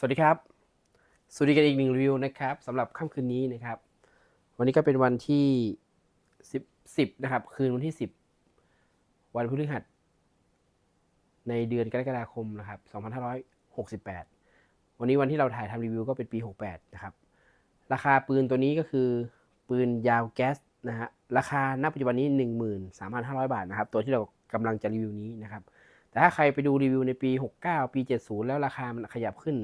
สวัสดีครับ สวัสดีกันอีกหนึ่งรีวิวนะครับสำหรับค่ำคืนนี้นะครับ วันนี้ก็เป็นวันที่สิบสิบนะครับ คืนวันที่สิบวันพฤหัส ในเดือนกรกฎาคมนะครับ2568 วันนี้วันที่เราถ่ายทำรีวิวก็เป็นปี 68 นะครับ ราคาปืนตัวนี้ก็คือปืนยาวแก๊สนะฮะ ราคาณปัจจุบันนี้ 13,500 บาทนะครับ ตัวที่เรากำลังจะรีวิวนี้นะครับแต่ถ้าใครไปดูรีวิวในปี 69 ปี 70 แล้วราคามันขยับขึ้น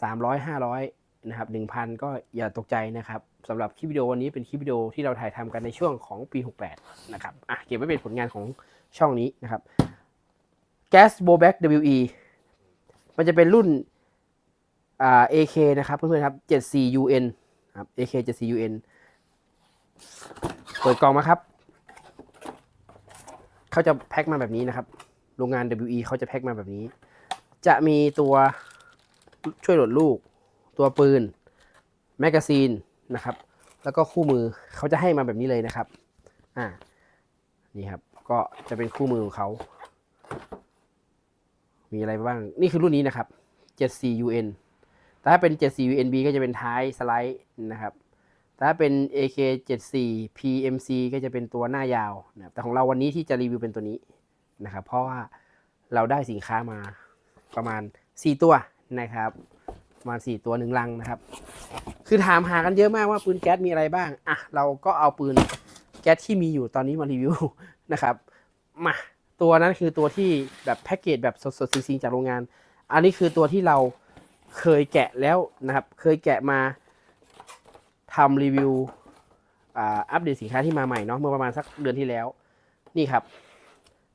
300 500นะครับ1,000 ก็อย่าตกใจนะครับสำหรับคลิปวิดีโอวันนี้เป็นคลิปวิดีโอที่เราถ่ายทำกันในช่วงของปี 68 นะครับอะเก็บไว้เป็นผลงานของช่องนี้นะครับ Gas b o b a c WE มันจะเป็นรุ่นอ่า AK นะครับเพื่อนๆครับ 74UN ครับ AK 74UN เปิดกล่องมาครับ เขาจะแพ็คมาแบบนี้นะครับ โรงงาน WE เขาจะแพ็คมาแบบนี้ จะมีตัว ช่วยโหลดลูก ตัวปืน แมกกาซีนนะครับ แล้วก็คู่มือเขาจะให้มาแบบนี้เลยนะครับ อ่า นี่ครับ ก็จะเป็นคู่มือของเขา มีอะไรบ้าง นี่คือรุ่นนี้นะครับ 74UN แต่ถ้าเป็น 74UNB ก็จะเป็นท้ายสไลด์นะครับ ถ้าเป็น AK74 PMC ก็จะเป็นตัวหน้ายาวนะแต่ของเราวันนี้ที่จะรีวิวเป็นตัวนี้นะครับ เพราะว่าเราได้สินค้ามาประมาณ 4 ตัว นะครับมาณ4ตัวหนึ่งลังนะครับ คือถามหากันเยอะมากว่าปืนแก๊สมีอะไรบ้างอะเราก็เอาปืนแก๊สที่มีอยู่ตอนนี้มารีวิวนะครับมาตัวนั้นคือตัวที่แบบแพ็กเกจแบบสดๆจริงๆจากโรงงาน อันนี้คือตัวที่เราเคยแกะแล้วนะครับ เคยแกะมาทำรีวิวอัปเดตสินค้าที่มาใหม่เนาะเมื่อประมาณสักเดือนที่แล้ว นี่ครับ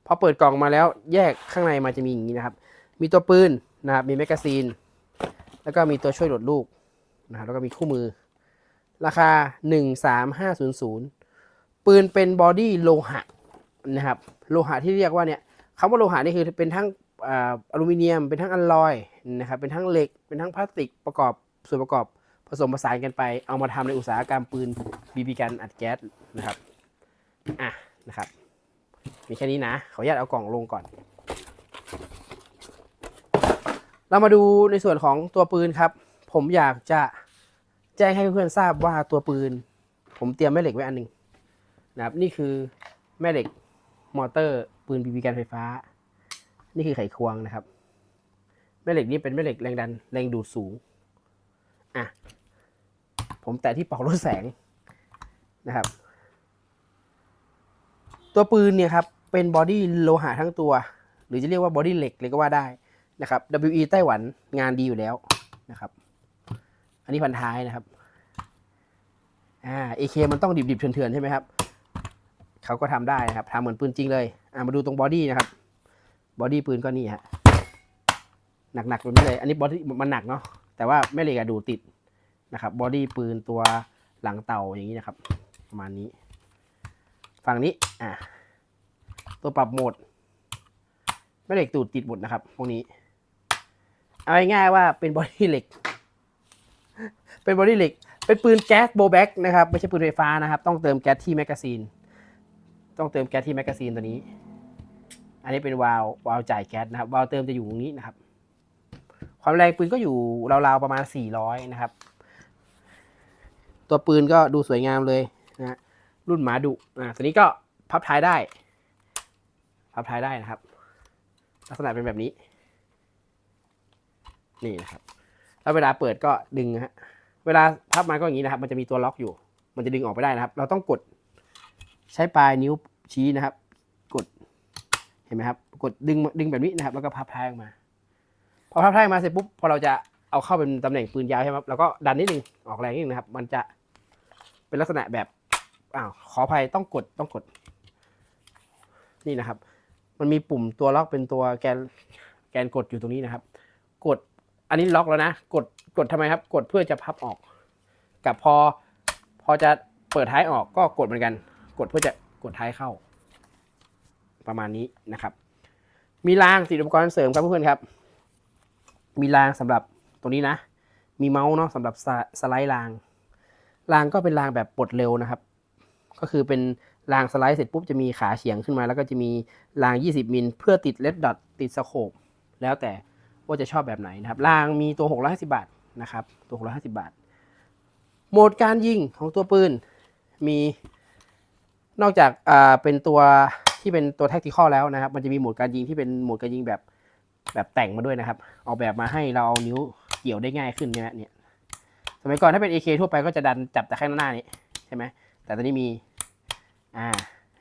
พอเปิดกล่องมาแล้วแยกข้างในมาจะมีอย่างนี้นะครับ มีตัวปืน นะครับมีแมกกาซีน แล้วก็มีตัวช่วยโหลดลูกนะครับแล้วก็มีคู่มือ ราคา 13500 ปืนเป็นบอดี้โลหะนะครับโลหะที่เรียกว่าเนี่ยคำว่าโลหะนี่คือเป็นทั้งออลูมิเนียม เป็นทั้งอลลอยนะครับเป็นทั้งเหล็กเป็นทั้งพลาสติกประกอบส่วนประกอบผสมผสานกันไป เอามาทำในอุตสาหกรรมปืนบีบีกันอัดแก๊สนะครับอะนะครับมีแค่นี้นะขออนุญาตเอากล่องลงก่อน เรามาดูในส่วนของตัวปืนครับ ผมอยากจะแจ้งให้เพื่อนๆทราบว่าตัวปืน ผมเตรียมแม่เหล็กไว้อันหนึ่งนะครับนี่คือแม่เหล็กมอเตอร์ปืนบีบีกันไฟฟ้า นี่คือไขควงนะครับ แม่เหล็กนี้เป็นแม่เหล็กแรงดันแรงดูดสูงอะผมแตะที่ปลอกลดแสงนะครับ ตัวปืนเนี่ยครับเป็นบอดี้โลหะทั้งตัว หรือจะเรียกว่าบอดี้เหล็กเลยก็ว่าได้ นะครับ WE ไต้หวันงานดีอยู่แล้วนะครับ อันนี้พันท้ายนะครับอ่า AK มันต้องดิบๆเถื่อนๆใช่ไหมครับเขาก็ทำได้นะครับทำเหมือนปืนจริงเลยอ่ามาดูตรงบอดี้นะครับบอดี้ปืนก็นี่ฮะหนักๆแบบนี้เลย อันนี้บอดี้มันหนักเนาะแต่ว่าแม่เหล็กอะดูติดนะครับบอดี้ปืนตัวหลังเต่าอย่างนี้นะครับ ประมาณนี้ ฝั่งนี้อ่าตัวปรับโหมดแม่เหล็กตูดติดหมดนะครับ พวกนี้ เอาง่ายๆว่าเป็นบอดี้เหล็ก เป็นบอดี้เหล็ก เป็นปืนแก๊สโบแบ็กนะครับ ไม่ใช่ปืนไฟฟ้านะครับ ต้องเติมแก๊สที่แมกกาซีน ต้องเติมแก๊สที่แมกกาซีนตัวนี้ อันนี้เป็นวาล์ววาล์วจ่ายแก๊สนะครับ วาล์วเติมจะอยู่ตรงนี้นะครับ ความแรงปืนก็อยู่ราวๆประมาณ 400 นะครับ ตัวปืนก็ดูสวยงามเลยนะรุ่นหมาดุอ่าตัวนี้ก็พับท้ายได้ พับท้ายได้นะครับ ลักษณะเป็นแบบนี้ นี่นะครับ แล้วเวลาเปิดก็ดึงฮะ เวลาพับมาก็อย่างนี้นะครับ มันจะมีตัวล็อกอยู่ มันจะดึงออกไปได้นะครับ เราต้องกดใช้ปลายนิ้วชี้นะครับ กด เห็นไหมครับ กดดึงดึงแบบนี้นะครับ แล้วก็พับท้ายออกมา พอพับท้ายมาเสร็จปุ๊บ พอเราจะเอาเข้าเป็นตำแหน่งปืนยาวใช่ไหมครับเราก็ดันนิดนึง ออกแรงนิดนึงนะครับ มันจะเป็นลักษณะแบบอ้าวขออภัยต้องกดต้องกด นี่นะครับ มันมีปุ่มตัวล็อกเป็นตัวแกนแกนกดอยู่ตรงนี้นะครับ กด อันนี้ล็อกแล้วนะ กดกดทำไมครับ กดเพื่อจะพับออก กับพอ พอจะเปิดท้ายออกก็กดเหมือนกัน กดเพื่อจะกดท้ายเข้า ประมาณนี้นะครับ มีรางติดอุปกรณ์เสริมครับเพื่อนครับ มีรางสำหรับตัวนี้นะ มีเมาส์เนาะสำหรับสสไลด์ราง รางก็เป็นรางแบบปลดเร็วนะครับ ก็คือเป็นรางสไลด์เสร็จปุ๊บจะมีขาเฉียงขึ้นมา แล้วก็จะมีราง 20 มิลเพื่อติดเลดดอทติดสโคปแล้วแต่ ว่าจะชอบแบบไหนนะครับรางมีตัว 650 บาทนะครับ ตัว 650 บาท โหมดการยิงของตัวปืนมีนอกจากอ่าเป็นตัวที่เป็นตัวแท็กติคอลแล้วนะครับ มันจะมีโหมดการยิงที่เป็นโหมดการยิงแบบแบบแต่งมาด้วยนะครับ ออกแบบมาให้เราเอานิ้วเกี่ยวได้ง่ายขึ้นเนี่ยเนี่ยสมัยก่อนถ้าเป็น AK ทั่วไปก็จะดันจับแต่ข้างหน้านี้ใช่ไหมแต่ตอนนี้มีอ่า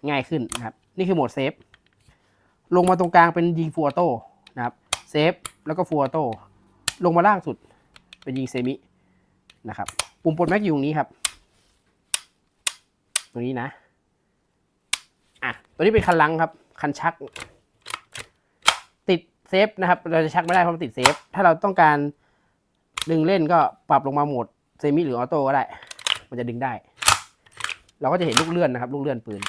ง่ายขึ้นนะครับ นี่คือโหมดเซฟลงมาตรงกลางเป็นยิงฟูออโต้ เซฟแล้วก็ฟูออโต้ลงมาล่างสุด เป็นยิงเซมินะครับ ปุ่มปลดแม็กอยู่ตรงนี้ครับ ตรงนี้นะ อะ ตัวนี้เป็นคันลังครับ คันชัก ติดเซฟนะครับ เราจะชักไม่ได้เพราะมันติดเซฟ ถ้าเราต้องการดึงเล่นก็ปรับลงมาโหมดเซมิหรือออโต้ก็ได้ มันจะดึงได้ เราก็จะเห็นลูกเลื่อนนะครับ ลูกเลื่อนปืน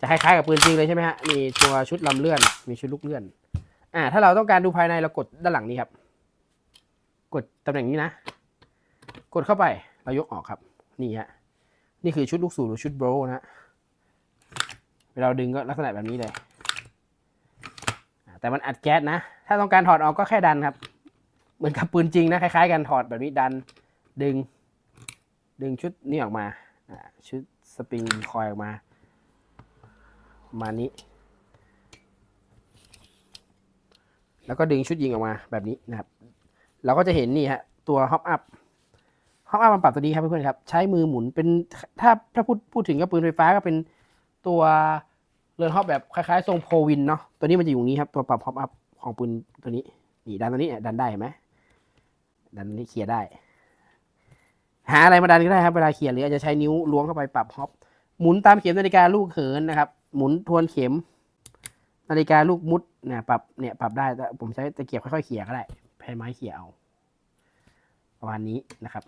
จะคล้ายๆกับปืนจริงเลยใช่ไหมฮะ มีตัวชุดลำเลื่อน มีชุดลูกเลื่อน อ่าถ้าเราต้องการดูภายในเรากดด้านหลังนี้ครับ กดตำแหน่งนี้นะ กดเข้าไปเรายกออกครับ นี่ฮะนี่คือชุดลูกสูบหรือชุดโบรนะฮะเวลาเราดึงก็ลักษณะแบบนี้เลย แต่มันอัดแก๊สนะ ถ้าต้องการถอดออกก็แค่ดันครับ เหมือนกับปืนจริงนะ คล้ายๆกันถอดแบบนี้ดัน ดึง ดึงชุดนี้ออกมาอ่าชุดสปริงคอยออกมา ประมาณนี้ แล้วก็ดึงชุดยิงออกมาแบบนี้นะครับ เราก็จะเห็นนี่ฮะตัวฮอปอัพฮอปอัพมันปรับตัวนี้ครับเพื่อนๆครับ ใช้มือหมุนเป็นถ้าถ้าพูดพูดถึงกับปืนไฟฟ้าก็เป็นตัวเรือนฮอปแบบคล้ายๆทรงโพวินเนาะตัวนี้มันจะอยู่ตรงนี้ครับตัวปรับฮอปอัพของปืนตัวนี้นี่ดันตัวนี้เนี่ยดันได้ไหมดันนี้เคลียร์ได้ หาอะไรมาดันก็ได้ครับเวลาเคลียร์หรืออาจจะใช้นิ้วล้วงเข้าไปปรับฮอปหมุนตามเข็มนาฬิกาลูกเหินนะครับ หมุนทวนเข็ม นาฬิกาลูกมุดเนี่ยปรับเนี่ยปรับได้แต่ผมใช้ตะเกียบค่อยๆเขี่ยก็ได้ใช้ไม้เขี่ยเอาประมาณนี้นะครับ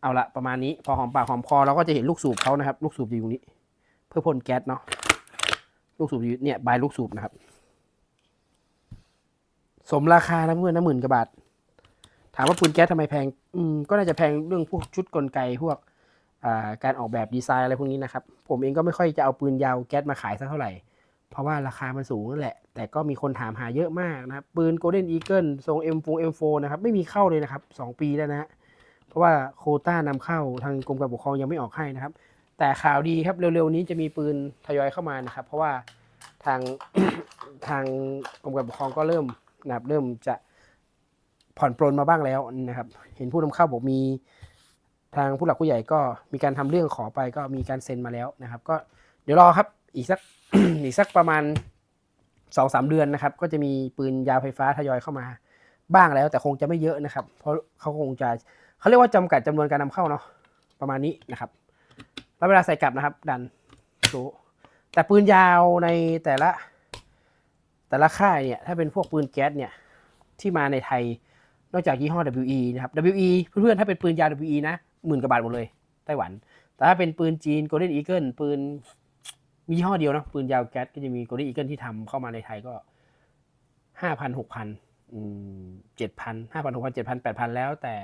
เอาละประมาณนี้พอหอมปากหอมคอเราก็จะเห็นลูกสูบเขานะครับ ลูกสูบอยู่ตรงนี้ เพื่อพ่นแก๊สเนาะลูกสูบอยู่เนี่ยบายลูกสูบนะครับ สมราคานะเพื่อนนะหมื่นกว่าบาทถามว่าปืนแก๊สทำไมแพง อืม ก็น่าจะแพงเรื่องพวกชุดกลไกพวก การออกแบบดีไซน์อะไรพวกนี้นะครับ ผมเองก็ไม่ค่อยจะเอาปืนยาวแก๊สมาขายสักเท่าไหร่ เพราะว่าราคามันสูงนั่นแหละ แต่ก็มีคนถามหาเยอะมากนะครับ ปืน Golden Eagle ทรง M4 M4 นะครับ ไม่มีเข้าเลยนะครับ 2 ปีแล้วนะฮะเพราะว่าโคต้านำเข้าทางกรมการปกครองยังไม่ออกให้นะครับ แต่ข่าวดีครับเร็วๆนี้จะมีปืนทยอยเข้ามานะครับ เพราะว่าทางทางกรมการปกครองก็เริ่มนะครับเริ่มจะผ่อนปลนมาบ้างแล้วนะครับ เห็นผู้นำเข้าบอกมี ทางผู้หลักผู้ใหญ่ก็มีการทำเรื่องขอไปก็มีการเซ็นมาแล้วนะครับ ก็เดี๋ยวรอครับอีกสักอีกสักประมาณสองสามเดือนนะครับ ก็จะมีปืนยาวไฟฟ้าทยอยเข้ามาบ้างแล้ว แต่คงจะไม่เยอะนะครับ เพราะเขาคงจะเขาเรียกว่าจำกัดจำนวนการนำเข้าเนาะประมาณนี้นะครับแล้วเวลาใส่กลับนะครับ ดันโชว์แต่ปืนยาวในแต่ละแต่ละค่ายเนี่ยถ้าเป็นพวกปืนแก๊สเนี่ยที่มาในไทยนอกจากยี่ห้อ WE นะครับ WE เพื่อนๆถ้าเป็นปืนยาว WE นะ หมื่นกว่าบาทหมดเลยไต้หวัน แต่ถ้าเป็นปืนจีน Golden Eagle ปืนมียี่ห้อเดียวนะปืนยาวแก๊สก็จะมี Golden Eagle ที่ทำเข้ามาในไทยก็ห้าพันหกพันเจ็ดพันห้าพันหกพันเจ็ดพันแปดพันแล้วแต่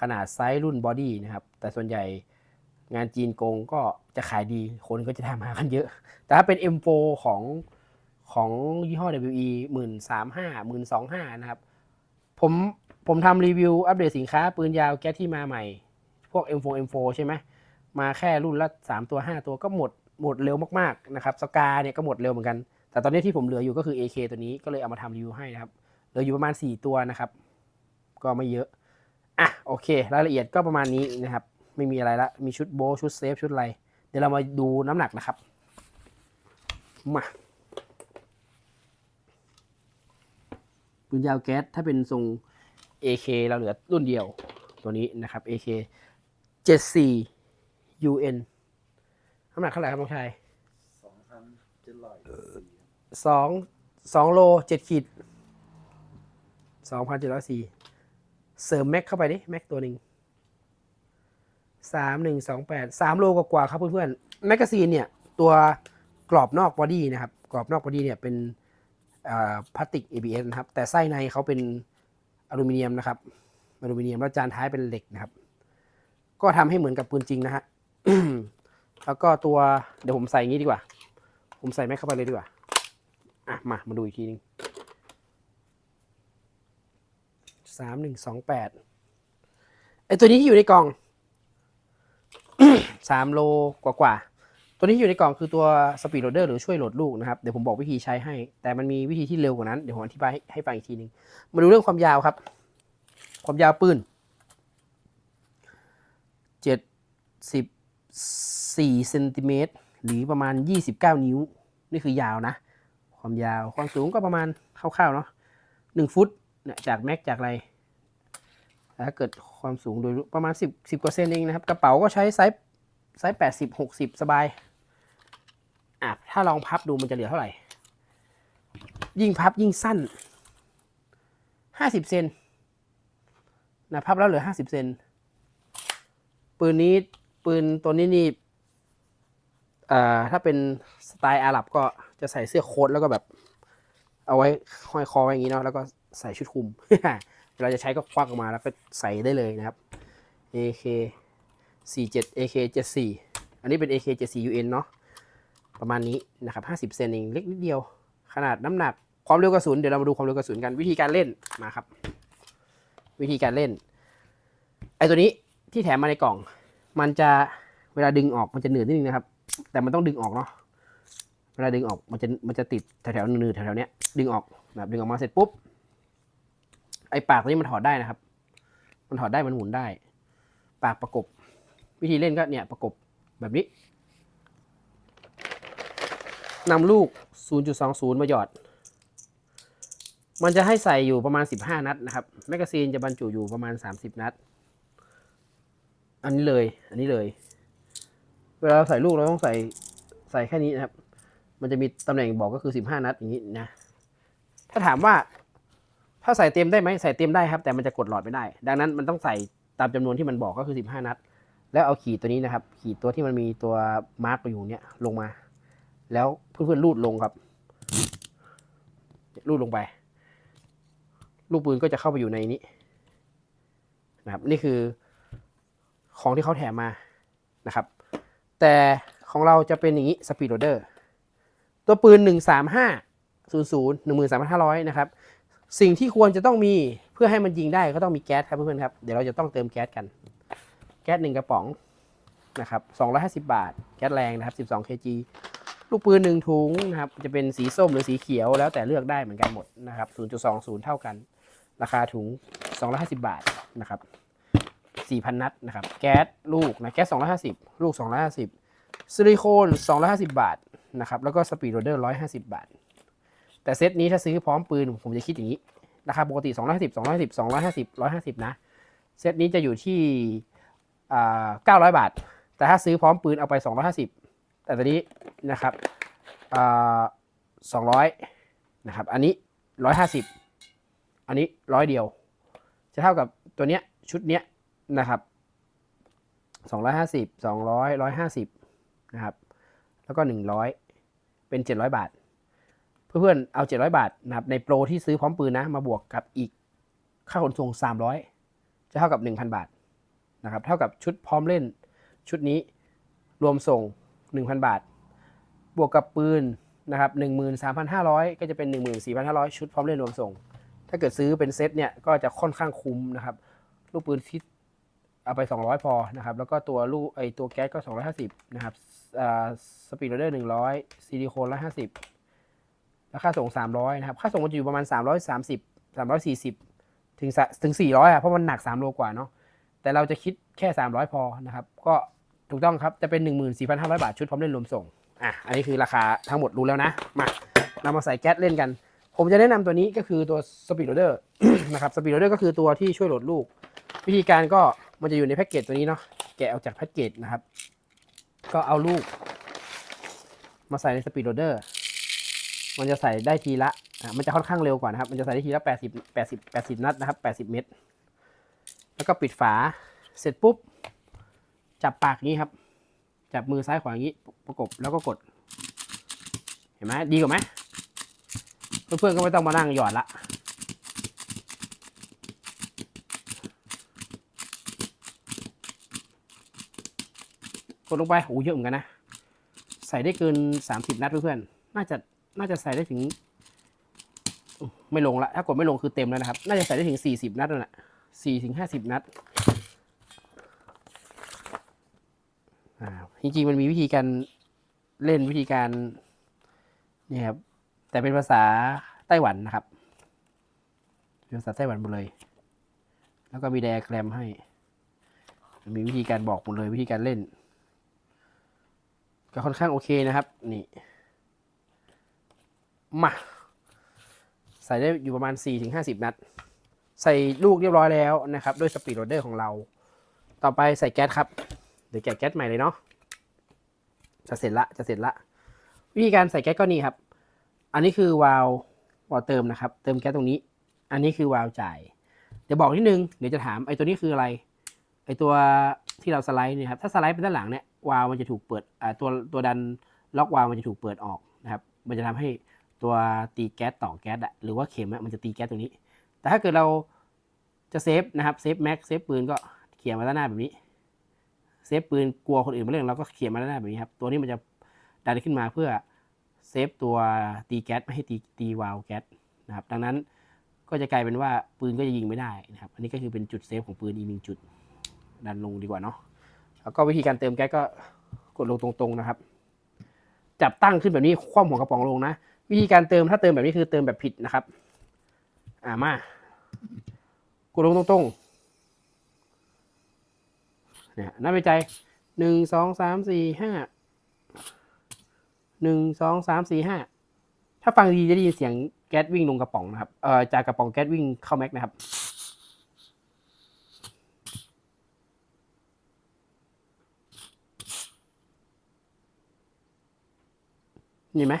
ขนาดไซส์รุ่นบอดี้นะครับ แต่ส่วนใหญ่งานจีนโกงก็จะขายดีคนก็จะทำหากันเยอะ แต่ถ้าเป็น M4 ของของยี่ห้อ WE หมื่นสามห้าหมื่นสองห้านะครับ ผมผมทำรีวิวอัปเดตสินค้าปืนยาวแก๊สที่มาใหม่ พวก M4 M4 ใช่ไหมมาแค่รุ่นละ 3 ตัว 5 ตัวก็หมดหมดเร็วมากๆนะครับสกาเนี่ยก็หมดเร็วเหมือนกัน แต่ตอนนี้ที่ผมเหลืออยู่ก็คือ AK ตัวนี้ก็เลยเอามาทำรีวิวให้นะครับเหลืออยู่ประมาณ 4 ตัวนะครับ ก็ไม่เยอะอะโอเค รายละเอียดก็ประมาณนี้นะครับไม่มีอะไรละมีชุดโบชุดเซฟชุดอะไร เดี๋ยวเรามาดูน้ำหนักนะครับมาปืนยาวแก๊สถ้าเป็นทรง AK เราเหลือรุ่นเดียวตัวนี้นะครับ AK 74 UN น้ำหนักเท่าไหร่ครับน้องชายสองพันเจ็ดร้อยสี่สองสองโลเจ็ดขีดสองพันเจ็ดร้อยสี่เสริมแม็กเข้าไปดิแม็กตัวหนึ่งสามหนึ่งสองแปดสามโลกว่าๆครับเพื่อนๆแมกกาซีนเนี่ย ตัวกรอบนอกบอดี้นะครับ กรอบนอกบอดี้เนี่ยเป็นพลาสติก ABS นะครับ แต่ไส้ในเขาเป็นอลูมิเนียมนะครับอลูมิเนียมแล้วจานท้ายเป็นเหล็กนะครับ ก็ทำให้เหมือนกับปืนจริงนะฮะแล้วก็ตัวเดี๋ยวผมใส่งี้ดีกว่า ผมใส่แม็กเข้าไปเลยดีกว่า อะมา มาดูอีกทีหนึงสามหนึ่งสองแปดไอตัวนี้ที่อยู่ในกล่องสามโลกว่ากว่าตัวนี้ที่อยู่ในกล่องคือตัวสปีดโ a เดอร์หรือช่วยโหลดลูกนะครับ เดี๋ยวผมบอกวิธีใช้ให้ แต่มันมีวิธีที่เร็วกว่านั้น เดี๋ยวผมอธิบายให้ให้ฟังอีกทีหนึง มาดูเรื่องความยาวครับ ความยาวปืน เจ็ดสิบสี่เซนติเมตรหรือประมาณยี่สิบเก้านิ้ว นี่คือยาวนะ ความยาวความสูงก็ประมาณคร่าวๆเนาะหนึ่งฟุตเนี่ยจากแม็กจากอะไรถ้าเกิดความสูงโดยประมาณสิบสิบกว่าเซนเองนะครับ กระเป๋าก็ใช้ไซส์ไซส์แปดสิบหกสิบสบายอะถ้าลองพับดูมันจะเหลือเท่าไหร่ ยิ่งพับยิ่งสั้นห้าสิบเซนนะพับแล้วเหลือห้าสิบเซน ปืนนี้ปืนตัวนี้นี่อ่อถ้าเป็นสไตล์อาหรับก็จะใส่เสื้อโค้ทแล้วก็แบบ เอาไว้ห้อยคอไว้อย่างนี้เนาะแล้วก็ใส่ชุดคลุมเวลาจะใช้ก็ควักออกมาแล้วก็ใส่ได้เลยนะครับ AK 47 AK 74อันนี้เป็น AK 74 UN เนาะประมาณนี้นะครับ50 เซนเองเล็กนิดเดียว ขนาดน้ำหนักความเร็วกระสุนเดี๋ยวเรามาดูความเร็วกระสุนกันวิธีการเล่นมาครับ วิธีการเล่นไอตัวนี้ ที่แถมมาในกล่อง มันจะเวลาดึงออกมันจะเหนื่อยนิดนึงนะครับ แต่มันต้องดึงออกเนาะเวลาดึงออกมันจะมันจะติดแถวๆนืดๆแถวๆเนี้ยดึงออกแบบดึงออกมาเสร็จปุ๊บไอ้ปากตัวนี้มันถอดได้นะครับ มันถอดได้มันหมุนได้ ปากประกบ วิธีเล่นก็เนี่ยประกบแบบนี้นำลูก 0.20 มาหยอด มันจะให้ใส่อยู่ประมาณ 15 นัดนะครับ แมกกาซีนจะบรรจุอยู่ประมาณ 30 นัด อันนี้เลย อันนี้เลย เวลาเราใส่ลูกเราต้องใส่ใส่แค่นี้นะครับ มันจะมีตำแหน่งบอกก็คือ15นัดอย่างนี้นะ ถ้าถามว่า ถ้าใส่เต็มได้ไหมใส่เต็มได้ครับ แต่มันจะกดหลอดไม่ได้ ดังนั้นมันต้องใส่ตามจำนวนที่มันบอกก็คือ15นัด แล้วเอาขีดตัวนี้นะครับ ขีดตัวที่มันมีตัวมาร์กอยู่เนี่ยลงมา แล้วเพื่อนๆรูดลงครับรูดลงไป ลูกปืนก็จะเข้าไปอยู่ในนี้นะครับ นี่คือ ของที่เขาแถมมานะครับ แต่ของเราจะเป็นอย่างนี้ Speed Loader ตัวปืน 135 00 13500 นะครับ สิ่งที่ควรจะต้องมีเพื่อให้มันยิงได้ก็ต้องมีแก๊สครับเพื่อนๆครับ เดี๋ยวเราจะต้องเติมแก๊สกัน แก๊สหนึ่งกระป๋องนะครับ250 บาท แก๊สแรงนะครับ 12 kg ลูกปืนหนึ่งถุงนะครับ จะเป็นสีส้มหรือสีเขียวแล้วแต่เลือกได้เหมือนกันหมดนะครับ 0.20 เท่ากัน ราคาถุง 250 บาทนะครับ 4,000 นัดนะครับ แก๊สลูกนะแก๊ส250 ลูก 250ซิลิโคน 250 บาทนะครับ แล้วก็สปีดโรเดอร์ 150 บาท แต่เซตนี้ถ้าซื้อพร้อมปืน ผมจะคิดอย่างนี้ ราคาปกติ 250 250 250 150 นะ เซตนี้จะอยู่ที่อ่า900 บาท แต่ถ้าซื้อพร้อมปืนเอาไป 250 แต่ตอนนี้นะครับอ่า200 นะครับ อันนี้ 150 อันนี้ร้อยเดียว จะเท่ากับตัวเนี้ยชุดเนี้ย นะครับสองร้อยห้าสิบสองร้อยร้อยห้าสิบนะครับ แล้วก็หนึ่งร้อยเป็นเจ็ดร้อยบาท เพื่อนๆเอาเจ็ดร้อยบาทนะครับในโปรที่ซื้อพร้อมปืนนะ มาบวกกับอีกค่าขนส่งสามร้อยจะเท่ากับหนึ่งพันบาทนะครับเท่ากับชุดพร้อมเล่นชุดนี้รวมส่งหนึ่งพันบาท บวกกับปืนนะครับหนึ่งหมื่นสามพันห้าร้อยก็จะเป็นหนึ่งหมื่นสี่พันห้าร้อยชุดพร้อมเล่นรวมส่ง ถ้าเกิดซื้อเป็นเซตเนี่ยก็จะค่อนข้างคุ้มนะครับ ลูกปืนที่ เอาไป 200 พอนะครับ แล้วก็ตัวลูกไอตัวแก๊สก็ 250 นะครับอ่าสปีดโรเดอร์100 ซิลิโคน150 แล้วค่าส่ง 300 นะครับ ค่าส่งมันจะอยู่ประมาณ 330 340 ถึงสะถึง 400อะเพราะมันหนัก 3 โลกว่าเนาะแต่เราจะคิดแค่ 300 พอนะครับ ก็ถูกต้องครับ จะเป็น 14,500 บาทชุดพร้อมเล่นรวมส่งอะอันนี้คือราคาทั้งหมดรู้แล้วนะ มาเรามาใส่แก๊สเล่นกัน ผมจะแนะนำตัวนี้ก็คือตัว Speed Loader นะครับ Speed Loader ก็คือตัวที่ช่วยโหลดลูก วิธีการก็ มันจะอยู่ในแพ็กเกจตัวนี้เนาะแกะออกจากแพ็กเกจนะครับ ก็เอาลูก มาใส่ใน Speed Loader มันจะใส่ได้ทีละอะมันจะค่อนข้างเร็วกว่านะครับ มันจะใส่ได้ทีละ 80 80 80 นัดนะครับ 80 เม็ดแล้วก็ปิดฝาเสร็จปุ๊บ จับปากนี้ครับ จับมือซ้ายขวาอย่างนี้ประกบแล้วก็กด เห็นไหมดีกว่าไหมเพื่อนๆก็ไม่ต้องมานั่งหยอดละ ดลงไปโอ้เยอะเหมือนกันนะ ใส่ได้เกินสามสิบนัดเพื่อนๆน่าจะน่าจะใส่ได้ถึง ไม่ลงละถ้ากดไม่ลงคือเต็มแล้วนะครับ น่าจะใส่ได้ถึงสี่สิบนัดนั่นแหละสี่ถึงห้าสิบนัดจริงๆมันมีวิธีการเล่นวิธีการเนี่ยครับแต่เป็นภาษาไต้หวันนะครับเป็นภาษาไต้หวันหมดเลย แล้วก็มีไดแกรมให้ มีวิธีการบอกหมดเลยวิธีการเล่น ก็ค่อนข้างโอเคนะครับ นี่มาใส่ได้อยู่ประมาณ 4-50 นัด ใส่ลูกเรียบร้อยแล้วนะครับด้วยสปีดโรเดอร์ของเรา ต่อไปใส่แก๊สครับ เดี๋ยวแกะแก๊สใหม่เลยเนาะจะเสร็จละจะเสร็จละ วิธีการใส่แก๊สก็นี่ครับ อันนี้คือวาล์ววาล์วเติมนะครับ เติมแก๊สตรงนี้ อันนี้คือวาล์วจ่าย เดี๋ยวบอกนิดนึง เดี๋ยวจะถามไอ้ตัวนี้คืออะไร ไอ้ตัวที่เราสไลด์เนี่ยครับ ถ้าสไลด์ไปด้านหลังเนี่ย วาล์วมันจะถูกเปิดตัวตัวดันล็อกวาล์วมันจะถูกเปิดออกนะครับ มันจะทำให้ตัวตีแก๊สต่อแก๊สอะหรือว่าเข็มอะมันจะตีแก๊สตรงนี้ แต่ถ้าเกิดเราจะเซฟนะครับเซฟแม็กเซฟปืนก็เขี่ยมาด้านหน้าแบบนี้เซฟปืนกลัวคนอื่นมาเล่นเราก็เขี่ยมาด้านหน้าแบบนี้ครับตัวนี้มันจะดันขึ้นมาเพื่อเซฟตัวตีแก๊สไม่ให้ตีตีวาล์วแก๊สนะครับ ดังนั้นก็จะกลายเป็นว่าปืนก็จะยิงไม่ได้นะครับ อันนี้ก็คือเป็นจุดเซฟของปืนอีกหนึ่งจุด ดันลงดีกว่าเนาะ แล้วก็วิธีการเติมแก๊สก็กดลงตรงๆนะครับ จับตั้งขึ้นแบบนี้คว่ำหัวกระป๋องลงนะ วิธีการเติมถ้าเติมแบบนี้คือเติมแบบผิดนะครับ อ่ามา กดลงตรงๆเนี่ยนับในใจหนึ่งสองสามสี่ห้าหนึ่งสองสามสี่ห้าถ้าฟังดีจะได้ยินเสียงแก๊สวิ่งลงกระป๋องนะครับเอ่อจากกระป๋องแก๊สวิ่งเข้าแม็กนะครับ นี่ไหม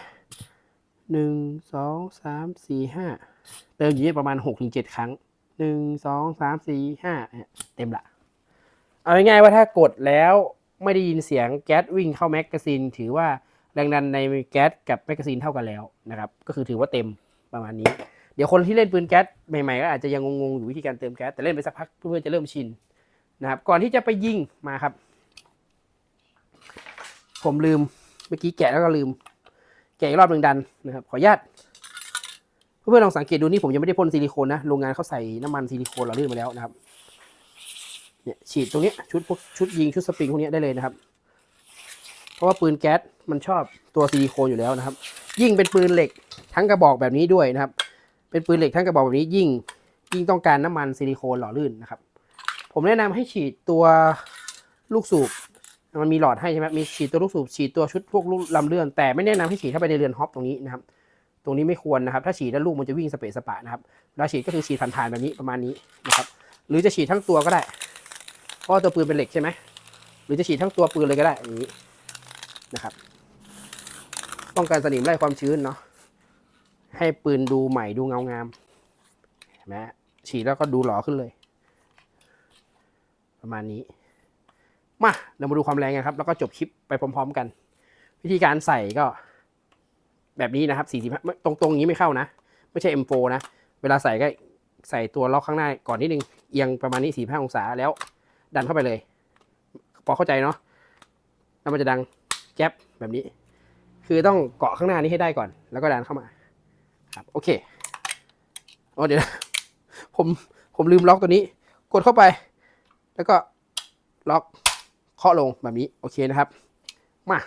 หนึ่งสองสามสี่ห้าเติมอยู่ที่ประมาณหกถึงเจ็ดครั้งหนึ่งสองสามสี่ห้าเต็มละ เอาง่ายๆว่าถ้ากดแล้วไม่ได้ยินเสียงแก๊สวิ่งเข้าแมกกาซีนถือว่าแรงดันในแก๊สกับแมกกาซีนเท่ากันแล้วนะครับ ก็คือถือว่าเต็มประมาณนี้ เดี๋ยวคนที่เล่นปืนแก๊สใหม่ๆก็อาจจะยังงงๆอยู่วิธีการเติมแก๊สแต่เล่นไปสักพักเพื่อนๆจะเริ่มชินนะครับ ก่อนที่จะไปยิงมาครับ ผมลืมเมื่อกี้แกะแล้วก็ลืม กะอีกรอบหนึ่งดันนะครับขออนุญาตเพื่อนๆลองสังเกตดูนี่ผมยังไม่ได้พ่นซิลิโคนนะโรงงานเขาใส่น้ำมันซิลิโคนหล่อลื่นมาแล้วนะครับเนี่ยฉีดตรงนี้ชุดพวกชุดยิงชุดสปริงพวกนี้ได้เลยนะครับ เพราะว่าปืนแก๊สมันชอบตัวซิลิโคนอยู่แล้วนะครับ ยิ่งเป็นปืนเหล็กทั้งกระบอกแบบนี้ด้วยนะครับ เป็นปืนเหล็กทั้งกระบอกแบบนี้ยิ่งยิ่งต้องการน้ำมันซิลิโคนหล่อลื่นนะครับ ผมแนะนำให้ฉีดตัวลูกสูบ มันมีหลอดให้ใช่ไหมมีฉีดตัวลูกสูบฉีดตัวชุดพวกลูกลำเลื่อนแต่ไม่แนะนำให้ฉีดเข้าไปในเรือนฮอปตรงนี้นะครับ ตรงนี้ไม่ควรนะครับ ถ้าฉีดแล้วลูกมันจะวิ่งสเปซสปะนะครับเวลาฉีดก็คือฉีดผ่านๆแบบนี้ประมาณนี้นะครับ หรือจะฉีดทั้งตัวก็ได้ เพราะตัวปืนเป็นเหล็กใช่ไหมหรือจะฉีดทั้งตัวปืนเลยก็ได้อย่างนี้นะครับ ป้องกันสนิมไล่ความชื้นเนาะให้ปืนดูใหม่ดูเงางามเห็นไหมฉีดแล้วก็ดูหล่อขึ้นเลย ประมาณนี้ มาเรามาดูความแรงกันครับ แล้วก็จบคลิปไปพร้อม ๆ กัน วิธีการใส่ก็ แบบนี้นะครับ45ตรงๆอย่างนี้ไม่เข้านะ ไม่ใช่ M4 นะ เวลาใส่ก็ใส่ตัวล็อกข้างหน้าก่อนนิดนึง เอียงประมาณนี้45องศาแล้ว ดันเข้าไปเลย พอเข้าใจเนาะแล้วมันจะดังแจ๊บแบบนี้ คือต้องเกาะข้างหน้านี้ให้ได้ก่อน แล้วก็ดันเข้ามา ครับ โอเคโอ้เดี๋ยวนะผมผมลืมล็อกตัวนี้ กดเข้าไป แล้วก็ล็อก เคาะลงแบบนี้โอเคนะครับ มา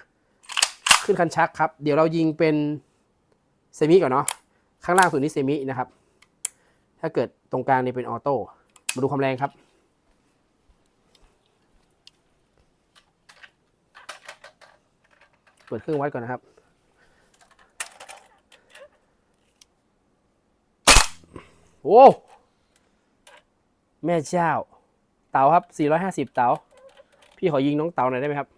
ขึ้นคันชักครับ เดี๋ยวเรายิงเป็นเซมิก่อนเนาะข้างล่างสุดนี้เซมินะครับ ถ้าเกิดตรงกลางนี่เป็นออโต้มาดูความแรงครับเปิดเครื่องวัดก่อนนะครับ โอ้ แม่เจ้า เต๋าครับ 450 เต๋า พี่ขอยิงน้องเต๋าหน่อยได้ไหมครับ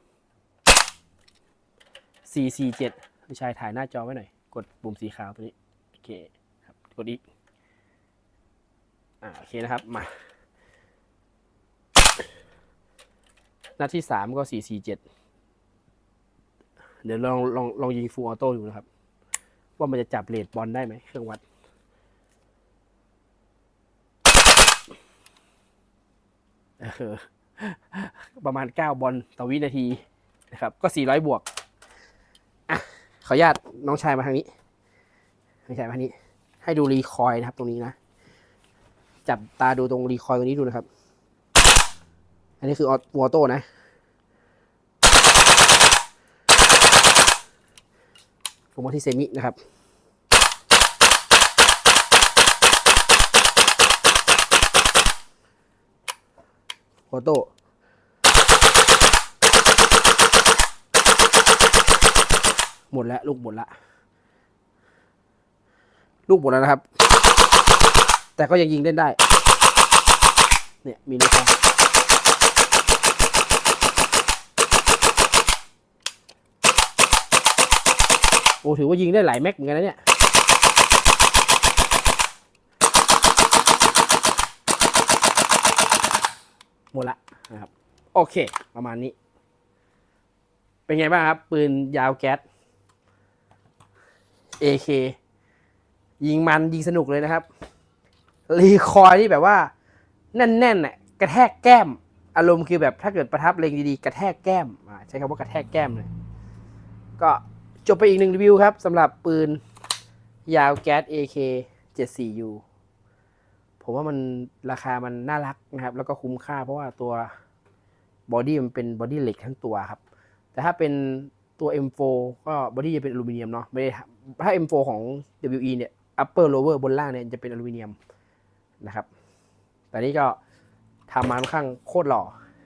447พี่ชายถ่ายหน้าจอไว้หน่อย กดปุ่มสีขาวตัวนี้ โอเคครับ กดอีก อ่า โอเคนะครับ มา นัดที่สามก็ 447 เดี๋ยวลองลองลองยิงฟูลออโต้ดูนะครับ ว่ามันจะจับเลดบอลได้ไหม เครื่องวัดเออ ประมาณ 9 บอลต่อวินาทีนะครับ ก็ 400 บวกขออนุญาตน้องชายมาทางนี้น้องชายมาทางนี้ ให้ดูรีคอยนะครับ ตรงนี้นะ จับตาดูตรงรีคอยตรงนี้ดูนะครับ อันนี้คือออโต้นะผมว่าที่เซมินะครับ อโต้หมดแล้ว ลูกหมดละ ลูกหมดแล้วนะครับ แต่ก็ยังยิงเล่นได้ เนี่ยมีลูกครับโอ้ถือว่ายิงได้หลายแม็กเหมือนกันนะเนี่ย มดละนะครับ โอเค ประมาณนี้ เป็นไงบ้างครับ ปืนยาวแก๊ส AK ยิงมันยิงสนุกเลยนะครับ รีคอยที่แบบว่า แน่นๆน่ะกระแทกแก้ม อารมณ์คือแบบถ้าเกิดประทับเล็งดีๆ กระแทกแก้ม ใช้คำว่ากระแทกแก้มเลย ก็จบไปอีกหนึ่งรีวิวครับสำหรับปืนยาวแก๊ส AK 74U ผมว่ามันราคามันน่ารักนะครับ แล้วก็คุ้มค่าเพราะว่าตัวบอดี้มันเป็นบอดี้เหล็กทั้งตัวครับ แต่ถ้าเป็นตัว M4 ก็บอดี้จะเป็นอลูมิเนียมเนาะไม่ได้ถ้า M4 ของ WE เนี่ย upper lower บนล่างเนี่ยจะเป็นอลูมิเนียมนะครับ แต่นี่ก็ทำมาค่อนข้างโคตรหล่อ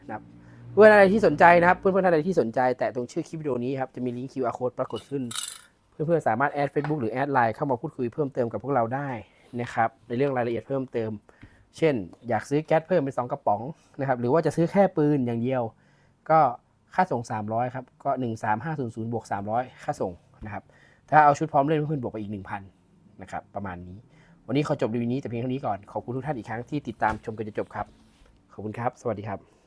นะครับ เพื่อนอะไรที่สนใจนะครับ เพื่อนๆท่านใดที่สนใจ แต่ตรงชื่อคลิปวิดีโอนี้ครับ จะมีลิงก์ QR code ปรากฏขึ้น เพื่อนๆสามารถแอด Facebook หรือแอดไลน์เข้ามาพูดคุยเพิ่มเติมกับพวกเราได้ นะครับในเรื่องรายละเอียดเพิ่มเติม เช่น อยากซื้อแก๊สเพิ่มเป็น2กระป๋องนะครับหรือว่าจะซื้อแค่ปืนอย่างเดียว ก็ค่าส่ง 300ครับก็ 13500บวก300 ค่าส่งนะครับถ้าเอาชุดพร้อมเล่นเพื่อนบวกไปอีก 1,000นะครับประมาณนี้ วันนี้ขอจบรีวิวนี้แต่เพียงเท่านี้ก่อนขอบคุณทุกท่านอีกครั้งที่ติดตามชมกันจนจบครับขอบคุณครับ สวัสดีครับ